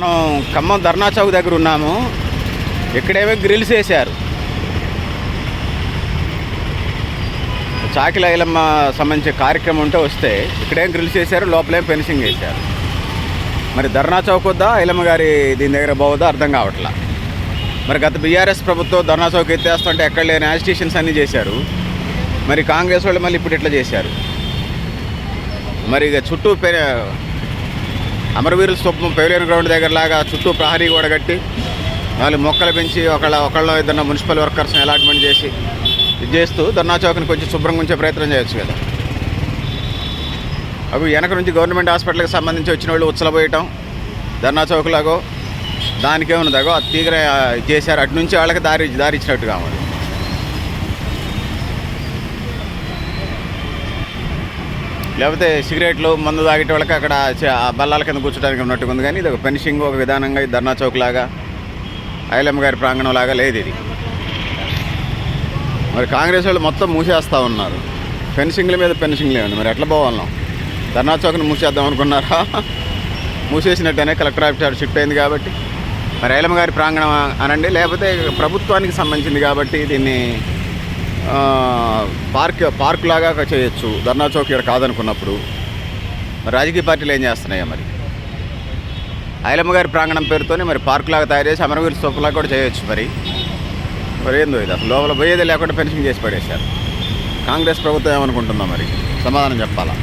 మనం ఖమ్మం ధర్నా చౌక్ దగ్గర ఉన్నాము. ఇక్కడేమో గ్రిల్స్ వేశారు. చాకిలైలమ్మ సంబంధించిన కార్యక్రమం ఉంటే వస్తే ఇక్కడేం గ్రిల్స్ వేశారు లోపలేం ఫెన్సింగ్ వేశారు. మరి ధర్నా చౌక్ వద్దా ఐలమ్మ గారి దీని దగ్గర బాగుద్దా అర్థం కావట్లా. మరి గత బీఆర్ఎస్ ప్రభుత్వం ధర్నా చౌక్ ఎత్తేస్తుంటే ఎక్కడ లేని యాజిటేషన్స్ అన్నీ చేశారు. మరి కాంగ్రెస్ వాళ్ళు మళ్ళీ ఇప్పుడు ఇట్లా చేశారు. మరి ఇక చుట్టూ పె అమరవీరుల స్తూపం పెవిలియన్ గ్రౌండ్ దగ్గర లాగా చుట్టూ ప్రహరీ కూడా కట్టి వాళ్ళు మొక్కలు పెంచి ఒకళ్ళ ఒకళ్ళ ఇద్దరు మున్సిపల్ వర్కర్స్ని అలాట్మెంట్ చేసి ఇది చేస్తూ ధర్నా చౌక్ని కొంచెం శుభ్రంగా ఉంచే ప్రయత్నం చేయొచ్చు కదా. అవి వెనక నుంచి గవర్నమెంట్ హాస్పిటల్కి సంబంధించి వచ్చిన వాళ్ళు ఉచ్చలబోయటం ధర్నా చౌక్లాగో దానికేమున్నదాగో అది తీగర చేశారు. అటు నుంచి వాళ్ళకి దారి దారి ఇచ్చినట్టు లేకపోతే సిగరెట్లు మందు తాగేట వాళ్ళకి అక్కడ ఆ బల్లాల కింద కూర్చోడానికి ఉన్నట్టుగా ఉంది. కానీ ఇది ఒక ఫెన్షింగ్ ఒక విధానంగా ఇది ధర్నా చౌక్ లాగా ఐలమ్మ గారి ప్రాంగణం లాగా లేదు ఇది. మరి కాంగ్రెస్ వాళ్ళు మొత్తం మూసేస్తూ ఉన్నారు. ఫెన్సింగ్ల మీద ఫెన్సింగ్ లేవండి మరి ఎట్లా పోవాలం ధర్నా చౌక్ని మూసేద్దాం అనుకున్నారా? మూసేసినట్టనే కలెక్టర్ ఆఫీస్ షిఫ్ట్ అయింది కాబట్టి. మరి ఐలమ్మ గారి ప్రాంగణం అనండి. లేకపోతే ప్రభుత్వానికి సంబంధించింది కాబట్టి దీన్ని పార్క్ పార్క్ లాగా చేయొచ్చు. ధర్నా చౌక్ ఇక్కడ కాదనుకున్నప్పుడు. రాజకీయ పార్టీలు ఏం చేస్తున్నాయా మరి? ఐలమ్మ గారి ప్రాంగణం పేరుతోనే మరి పార్క్ లాగా తయారు చేసి అమరవీర స్తూపంలాగా కూడా చేయొచ్చు మరి. మరి ఏందో ఇది? అసలు లోపల పోయేది లేకుండా పెన్షన్ చేసి పడేశారు. కాంగ్రెస్ ప్రభుత్వం ఏమనుకుంటుందో మరి? సమాధానం చెప్పాలా?